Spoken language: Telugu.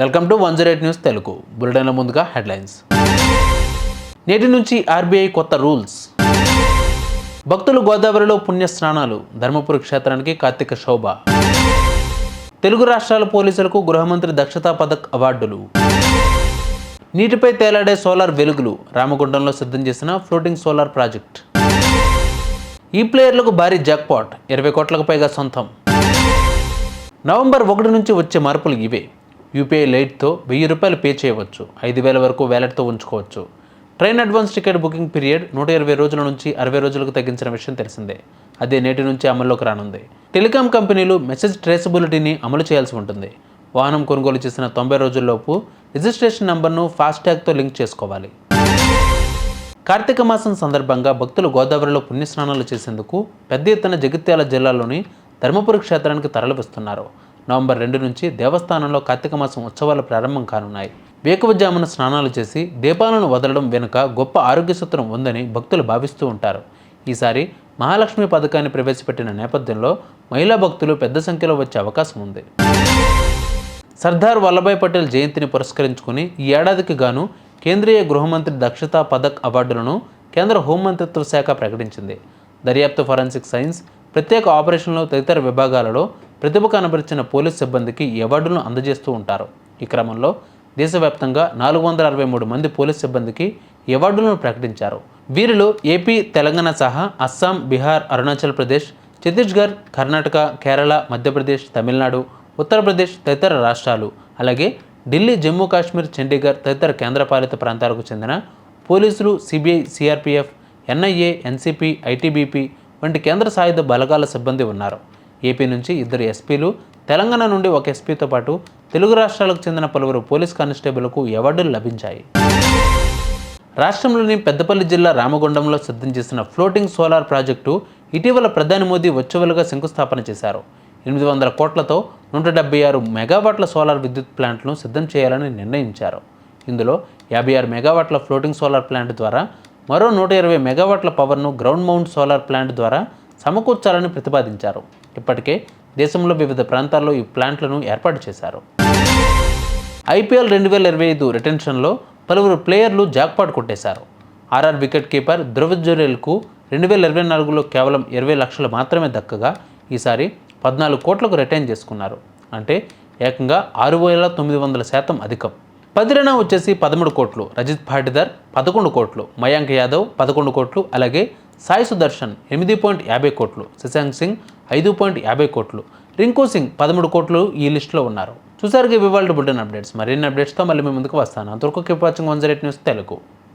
Welcome to one zero eight news Telugu. బులెటిన్ల ముందుగా హెడ్లైన్స్. నేటి నుంచి ఆర్బీఐ కొత్త రూల్స్. భక్తులు గోదావరిలో పుణ్య స్నానాలు ధర్మపురి క్షేత్రానికి కార్తీక శోభ. తెలుగు రాష్ట్రాల పోలీసులకు గృహమంత్రి దక్షతా పథక్ అవార్డులు. నీటిపై తేలాడే సోలార్ వెలుగులు రామగుండంలో సిద్ధం చేసిన ఫ్లోటింగ్ సోలార్ ప్రాజెక్ట్. ఈ ప్లేయర్లకు భారీ జాక్పాట్ ఇరవై కోట్లకు పైగా సొంతం. నవంబర్ ఒకటి నుంచి వచ్చే మార్పులు ఇవే. యూపీఐ లైట్తో వెయ్యి రూపాయలు పే చేయవచ్చు ఐదు వేల వరకు వ్యాలెట్తో ఉంచుకోవచ్చు. Train advance ticket booking period నూట ఇరవై రోజుల నుంచి అరవై రోజులకు తగ్గించిన విషయం తెలిసిందే. అదే నేటి నుంచి అమల్లోకి రానుంది. టెలికాం కంపెనీలు మెసేజ్ ట్రేసబిలిటీని అమలు చేయాల్సి ఉంటుంది. వాహనం కొనుగోలు చేసిన తొంభై రోజుల్లోపు రిజిస్ట్రేషన్ నంబర్ను ఫాస్ట్యాగ్తో లింక్ చేసుకోవాలి. కార్తీక మాసం సందర్భంగా భక్తులు గోదావరిలో పుణ్యస్నానాలు చేసేందుకు పెద్ద ఎత్తున జగిత్యాల జిల్లాలోని ధర్మపురి క్షేత్రానికి తరలివస్తున్నారు. నవంబర్ రెండు నుంచి దేవస్థానంలో కార్తీక మాసం ఉత్సవాలు ప్రారంభం కానున్నాయి. వేకువజామున స్నానాలు చేసి దీపాలను వదలడం వెనుక గొప్ప ఆరోగ్య సూత్రం ఉందని భక్తులు భావిస్తూ ఉంటారు. ఈసారి మహాలక్ష్మి పథకాన్ని ప్రవేశపెట్టిన నేపథ్యంలో మహిళా భక్తులు పెద్ద సంఖ్యలో వచ్చే అవకాశం ఉంది. సర్దార్ వల్లభాయ్ పటేల్ జయంతిని పురస్కరించుకుని ఈ ఏడాదికి గాను కేంద్రీయ గృహమంత్రి దక్షతా పథక్ అవార్డులను కేంద్ర హోంమంత్రిత్వ శాఖ ప్రకటించింది. దర్యాప్తు ఫోరెన్సిక్ సైన్స్ ప్రత్యేక ఆపరేషన్లు తదితర విభాగాలలో ప్రతిభ కనబరిచిన పోలీస్ సిబ్బందికి అవార్డులను అందజేస్తూ ఉంటారు. ఈ క్రమంలో దేశవ్యాప్తంగా నాలుగు వందల అరవై మూడు మంది పోలీస్ సిబ్బందికి అవార్డులను ప్రకటించారు. వీరిలో ఏపీ తెలంగాణ సహా అస్సాం బీహార్ అరుణాచల్ ప్రదేశ్ ఛత్తీస్గఢ్ కర్ణాటక కేరళ మధ్యప్రదేశ్ తమిళనాడు ఉత్తరప్రదేశ్ తదితర రాష్ట్రాలు అలాగే ఢిల్లీ జమ్మూ కాశ్మీర్ చండీగఢ్ తదితర కేంద్రపాలిత ప్రాంతాలకు చెందిన పోలీసులు CBI CRPF NIA NCP ITBP వంటి కేంద్ర సాయుధ బలగాల సిబ్బంది ఉన్నారు. ఏపీ నుంచి ఇద్దరు ఎస్పీలు తెలంగాణ నుండి ఒక ఎస్పీతో పాటు తెలుగు రాష్ట్రాలకు చెందిన పలువురు పోలీస్ కానిస్టేబుల్కు అవార్డులు లభించాయి. రాష్ట్రంలోని పెద్దపల్లి జిల్లా రామగుండంలో సిద్ధం చేసిన ఫ్లోటింగ్ సోలార్ ప్రాజెక్టు ఇటీవల ప్రధాని మోదీ వర్చువల్గా శంకుస్థాపన చేశారు. ఎనిమిది వందల కోట్లతో నూట డెబ్బై ఆరు మెగావాట్ల సోలార్ విద్యుత్ ప్లాంట్ను సిద్ధం చేయాలని నిర్ణయించారు. ఇందులో యాభై ఆరు మెగావాట్ల ఫ్లోటింగ్ సోలార్ ప్లాంట్ ద్వారా మరో నూట ఇరవై మెగావాట్ల పవర్ను గ్రౌండ్ మౌంట్ సోలార్ ప్లాంట్ ద్వారా సమకూర్చాలని ప్రతిపాదించారు. ఇప్పటికే దేశంలో వివిధ ప్రాంతాల్లో ఈ ప్లాంట్లను ఏర్పాటు చేశారు. ఐపీఎల్ రెండు వేల ఇరవై ఐదు రిటెన్షన్లో పలువురు ప్లేయర్లు జాక్పాట్ కొట్టేశారు. ఆర్ఆర్ వికెట్ కీపర్ ధ్రువ జురేల్కు రెండు వేల ఇరవై నాలుగులో కేవలం ఇరవై లక్షలు మాత్రమే దక్కగా ఈసారి పద్నాలుగు కోట్లకు రిటైన్ చేసుకున్నారు. అంటే ఏకంగా ఆరు వేల తొమ్మిది వందల శాతం అధికం. పది వచ్చేసి పదమూడు కోట్లు. రజిత్ పాటిదర్ పదకొండు కోట్లు. మయాంక్ యాదవ్ పదకొండు కోట్లు. అలాగే సాయి సుదర్శన్ ఎనిమిది పాయింట్ యాభై కోట్లు శశాంక్ సింగ్ ఐదు పాయింట్ యాభై కోట్లు రింకు సింగ్ పదమూడు కోట్లు ఈ లిస్టులో ఉన్నారు. చూసారుగా ఇవాళ బుల్టన్ అప్డేట్స్. మరిన్ని అప్డేట్స్తో మళ్ళీ మీ ముందుకు వస్తాను. అంతవరకు keep watching one zero eight news Telugu.